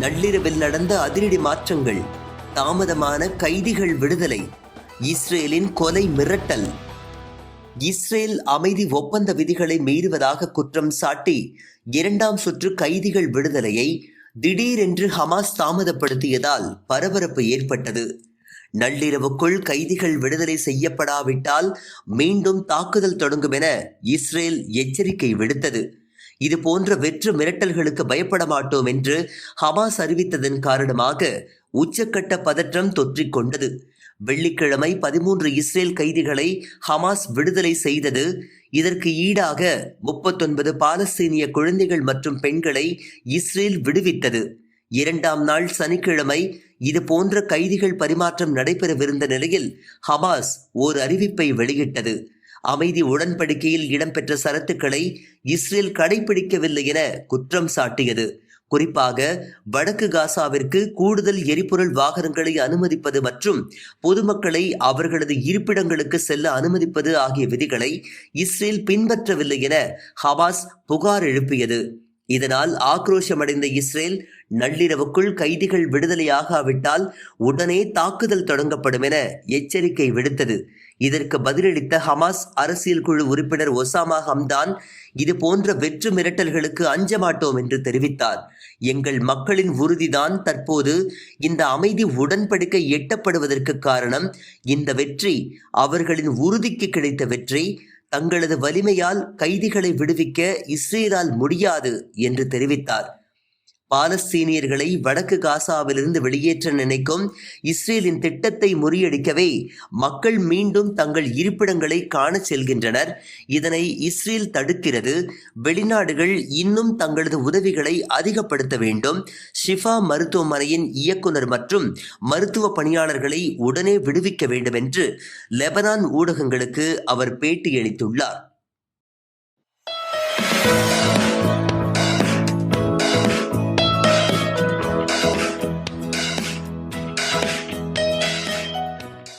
நள்ளிரவில் நடந்த அதிரடி மாற்றங்கள் தாமதமான கைதிகள் விடுதலை இஸ்ரேலின் கொலை மிரட்டல். இஸ்ரேல் அமைதி ஒப்பந்த விதிகளை மீறுவதாக குற்றம் சாட்டி இரண்டாம் சுற்று கைதிகள் விடுதலையை திடீரென்று ஹமாஸ் தாமதப்படுத்தியதால் பரபரப்பு ஏற்பட்டது. நள்ளிரவுக்குள் கைதிகள் விடுதலை செய்யப்படாவிட்டால் மீண்டும் தாக்குதல் தொடங்கும் என இஸ்ரேல் எச்சரிக்கை விடுத்தது. இது போன்ற வெற்று மிரட்டல்களுக்கு பயப்பட மாட்டோம் என்று ஹமாஸ் அறிவித்ததன் காரணமாக உச்சக்கட்ட பதற்றம் தொற்றிக் கொண்டது. வெள்ளிக்கிழமை பதிமூன்று இஸ்ரேல் கைதிகளை ஹமாஸ் விடுதலை செய்தது. இதற்கு ஈடாக முப்பத்தொன்பது பாலஸ்தீனிய குழந்தைகள் மற்றும் பெண்களை இஸ்ரேல் விடுவித்தது. இரண்டாம் நாள் சனிக்கிழமை இது போன்ற கைதிகள் பரிமாற்றம் நடைபெறவிருந்த நிலையில் ஹமாஸ் ஓர் அறிவிப்பை வெளியிட்டது. அமைதி உடன்படிக்கையில் இடம்பெற்ற சரத்துக்களை இஸ்ரேல் கடைபிடிக்கவில்லை என குற்றம் சாட்டியது. குறிப்பாக வடக்கு காசாவிற்கு கூடுதல் எரிபொருள் வாகனங்களை அனுமதிப்பது மற்றும் பொதுமக்களை அவர்களது இருப்பிடங்களுக்கு செல்ல அனுமதிப்பது ஆகிய விதிகளை இஸ்ரேல் பின்பற்றவில்லை என ஹமாஸ் புகார் எழுப்பியது. இதனால் ஆக்ரோஷமடைந்த இஸ்ரேல் நள்ளிரவுக்குள் கைதிகள் விடுதலையாகாவிட்டால் உடனே தாக்குதல் தொடங்கப்படும் என எச்சரிக்கை விடுத்தது. இதற்கு பதிலளித்த ஹமாஸ் அரசியல் குழு உறுப்பினர் ஒசாமா ஹம்தான் இது போன்ற வெற்று மிரட்டல்களுக்கு அஞ்ச மாட்டோம் என்று தெரிவித்தார். எங்கள் மக்களின் உறுதிதான் தற்போது இந்த அமைதி உடன்படிக்கை எட்டப்படுவதற்கு காரணம். இந்த வெற்றி அவர்களின் உறுதிக்கு கிடைத்த வெற்றி. தங்களது வலிமையால் கைதிகளை விடுவிக்க இஸ்ரேலால் முடியாது என்று தெரிவித்தார். பாலஸ்தீனியர்களை வடக்கு காசாவிலிருந்து வெளியேற்ற நினைக்கும் இஸ்ரேலின் திட்டத்தை முறியடிக்கவே மக்கள் மீண்டும் தங்கள் இருப்பிடங்களை காண செல்கின்றனர். இதனை இஸ்ரேல் தடுக்கிறது. வெளிநாடுகள் இன்னும் தங்களது உதவிகளை அதிகப்படுத்த வேண்டும். ஷிஃபா மருத்துவமனையின் இயக்குனர் மற்றும் மருத்துவ பணியாளர்களை உடனே விடுவிக்க வேண்டும் என்று லெபனான் ஊடகங்களுக்கு அவர் பேட்டியளித்துள்ளார்.